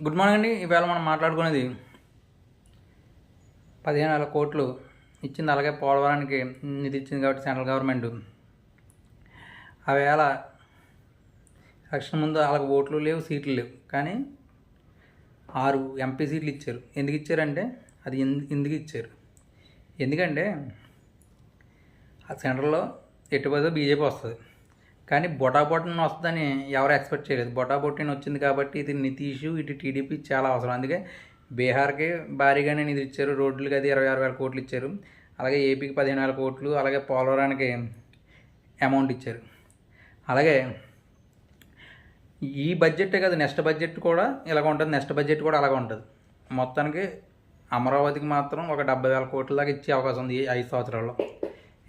Good morning అండి. ఈవేళ మనం మాట్లాడుకునేది పదిహేను వేల కోట్లు ఇచ్చింది అలాగే పోలవరానికి నిధి ఇచ్చింది కాబట్టి సెంట్రల్ గవర్నమెంట్. ఆవేళ ఎలక్షన్ ముందు వాళ్ళకి ఓట్లు లేవు సీట్లు లేవు. కానీ ఆరు ఎంపీ సీట్లు ఇచ్చారు. ఎందుకు ఇచ్చారంటే అది ఎందు- ఎందుకు ఇచ్చారు? ఎందుకంటే ఆ సెంట్రల్లో ఎటుపోతే బీజేపీ వస్తుంది. కానీ బొటాబొట్టన్ వస్తుందని ఎవరు ఎక్స్పెక్ట్ చేయలేదు. బొటాబొట్టిన వచ్చింది కాబట్టి ఇది నితీష్ ఇటు టీడీపీ చాలా అవసరం. అందుకే బీహార్కి భారీగానే నిధులు ఇచ్చారు. రోడ్లకి అది ఇరవై ఆరు వేల కోట్లు ఇచ్చారు. అలాగే ఏపీకి పదిహేను వేల కోట్లు అలాగే పోలవరానికి అమౌంట్ ఇచ్చారు. అలాగే ఈ బడ్జెట్ కాదు నెక్స్ట్ బడ్జెట్ కూడా ఇలాగ ఉంటుంది. నెక్స్ట్ బడ్జెట్ కూడా అలాగ ఉంటుంది. మొత్తానికి అమరావతికి మాత్రం ఒక డెబ్బై వేల కోట్ల దాకా ఇచ్చే అవకాశం ఉంది ఈ ఐదు సంవత్సరాల్లో.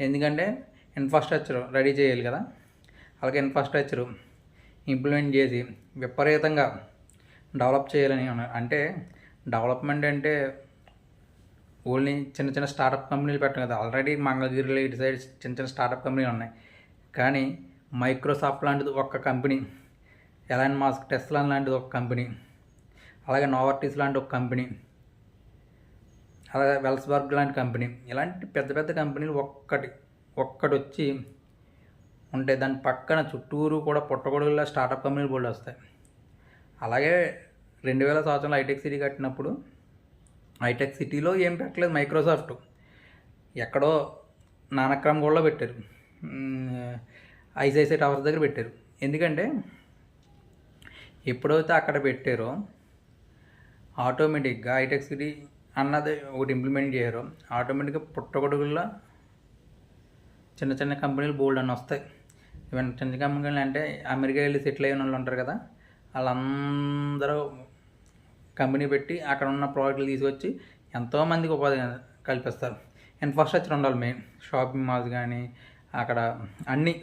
ఎందుకంటే ఇన్ఫ్రాస్ట్రక్చర్ రెడీ చేయాలి కదా. అలాగే ఇన్ఫ్రాస్ట్రక్చర్ ఇంప్లిమెంట్ చేసి విపరీతంగా డెవలప్ చేయాలని అంటే డెవలప్మెంట్ అంటే ఓన్లీ చిన్న చిన్న స్టార్టప్ కంపెనీలు పెట్టడం కదా. ఆల్రెడీ మంగళగిరిలో ఇటు సైడ్ చిన్న చిన్న స్టార్టప్ కంపెనీలు ఉన్నాయి. కానీ మైక్రోసాఫ్ట్ లాంటిది ఒక కంపెనీ ఎలాన్ మాస్క్ టెస్లా లాంటిది ఒక కంపెనీ అలాగే నోవర్టీస్ లాంటి ఒక కంపెనీ అలాగే వెల్స్బర్గ్ లాంటి కంపెనీ ఇలాంటి పెద్ద పెద్ద కంపెనీలు ఒక్కటి ఒక్కటి వచ్చి ఉంటాయి దాని పక్కన చుట్టూరు కూడా పుట్టగొడుగులా స్టార్టప్ కంపెనీలు బోల్డ్ వస్తాయి. అలాగే రెండు వేల సంవత్సరంలో హైటెక్ సిటీ కట్టినప్పుడు హైటెక్ సిటీలో ఏం పెట్టలేదు మైక్రోసాఫ్ట్. ఎక్కడో నానక్రమ్ కూడా పెట్టారు. ఐసిఐసిఐ టవర్స్ దగ్గర పెట్టారు. ఎందుకంటే ఎప్పుడైతే అక్కడ పెట్టారో ఆటోమేటిక్గా హైటెక్ సిటీ అన్నది ఒకటి ఇంప్లిమెంట్ చేయరు ఆటోమేటిక్గా పుట్టగొడుగుల్లో చిన్న చిన్న కంపెనీలు బోల్డ్ అని వస్తాయి. ఈవెన్ చిన్న కంపెనీలు అంటే అమెరికా వెళ్ళి సెటిల్ అయిన వాళ్ళు ఉంటారు కదా వాళ్ళందరూ కంపెనీ పెట్టి అక్కడ ఉన్న ప్రోడక్ట్లు తీసుకొచ్చి ఎంతోమందికి ఉపాధి కల్పిస్తారు. ఇన్ఫ్రాస్ట్రక్చర్ ఉండాలి మెయిన్ షాపింగ్ మాల్స్ కానీ అక్కడ అన్ని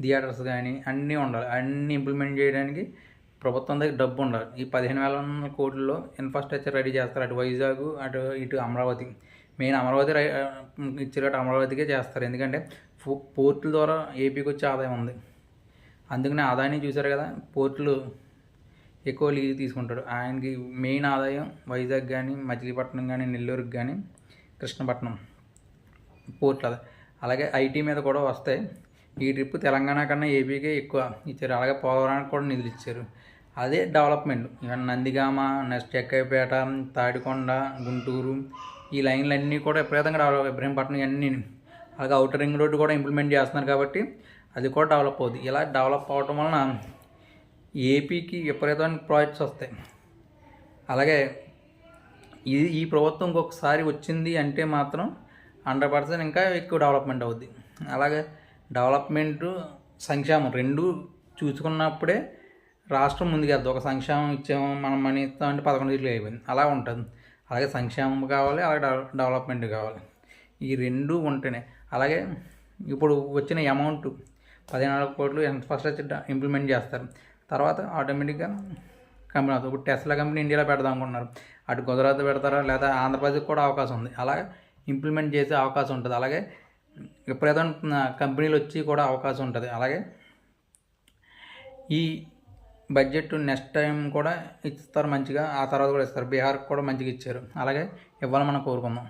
థియేటర్స్ కానీ అన్నీ ఉండాలి. అన్నీ ఇంప్లిమెంట్ చేయడానికి ప్రభుత్వం దగ్గర డబ్బు ఉండాలి. ఈ పదిహేను వేల కోట్లలో ఇన్ఫ్రాస్ట్రక్చర్ రెడీ చేస్తారు. అటు వైజాగ్ అటు ఇటు అమరావతి. మెయిన్ అమరావతి రై- ఇచ్చేటట్టు అమరావతికే చేస్తారు. ఎందుకంటే పోర్టుల ద్వారా ఏపీకి వచ్చే ఆదాయం ఉంది. అందుకనే ఆదాయాన్ని చూశారు కదా పోర్టులు ఎక్కువ లీజు తీసుకుంటాడు. ఆయనకి మెయిన్ ఆదాయం వైజాగ్ కానీ మచిలీపట్నం కానీ నెల్లూరుకి కానీ కృష్ణపట్నం పోర్ట్లు అలాగే ఐటీ మీద కూడా వస్తాయి. ఈ ట్రిప్ తెలంగాణ కన్నా ఏపీకే ఎక్కువ ఇచ్చారు. అలాగే పోలవరానికి కూడా నిధులు ఇచ్చారు. అదే డెవలప్మెంట్. నందిగామ నెక్స్ట్ ఎక్కైపేట తాడికొండ గుంటూరు ఈ లైన్లు అన్నీ కూడా విపరీతంగా డెవలప్ ఇబ్రహీంపట్నం ఇవన్నీ అలాగే అవుటర్ రింగ్ రోడ్డు కూడా ఇంప్లిమెంట్ చేస్తున్నారు కాబట్టి అది కూడా డెవలప్ అవుతుంది ఇలా డెవలప్ అవటం వలన ఏపీకి విపరీతమైన ప్రాజెక్ట్స్ వస్తాయి. అలాగే ఇది ఈ ప్రభుత్వం ఇంకొకసారి వచ్చింది అంటే మాత్రం హండ్రెడ్ పర్సెంట్ ఇంకా ఎక్కువ డెవలప్మెంట్ అవుద్ది. అలాగే డెవలప్మెంట్ సంక్షేమం రెండు చూసుకున్నప్పుడే రాష్ట్రం ముందుకెళ్తుంది ఒక సంక్షేమం ఇచ్చాము మనం మనీ ఇస్తామంటే పదకొండు సీట్లు అయిపోయింది. అలా ఉంటుంది. అలాగే సంక్షేమం కావాలి అలాగే డెవలప్మెంట్ కావాలి. ఈ రెండు ఉంటేనే. అలాగే ఇప్పుడు వచ్చిన అమౌంట్ పదిహేను కోట్లు ఇన్ఫ్రాస్ట్రక్చర్ ఇంప్లిమెంట్ చేస్తారు. తర్వాత ఆటోమేటిక్గా కంపెనీ అవుతుంది ఇప్పుడు టెస్లా కంపెనీ ఇండియాలో పెడదాం అనుకుంటున్నారు. అటు గుజరాత్ పెడతారా లేదా ఆంధ్రప్రదేశ్ కూడా అవకాశం ఉంది. అలాగే ఇంప్లిమెంట్ చేసే అవకాశం ఉంటుంది. అలాగే విపరీతమైన కంపెనీలు వచ్చి కూడా అవకాశం ఉంటుంది. అలాగే ఈ బడ్జెట్ నెక్స్ట్ టైం కూడా ఇస్తారు మంచిగా ఆ తర్వాత కూడా ఇస్తారు. బీహార్కి కూడా మంచిగా ఇచ్చారు. అలాగే ఇవ్వాలని మనం కోరుకుందాం.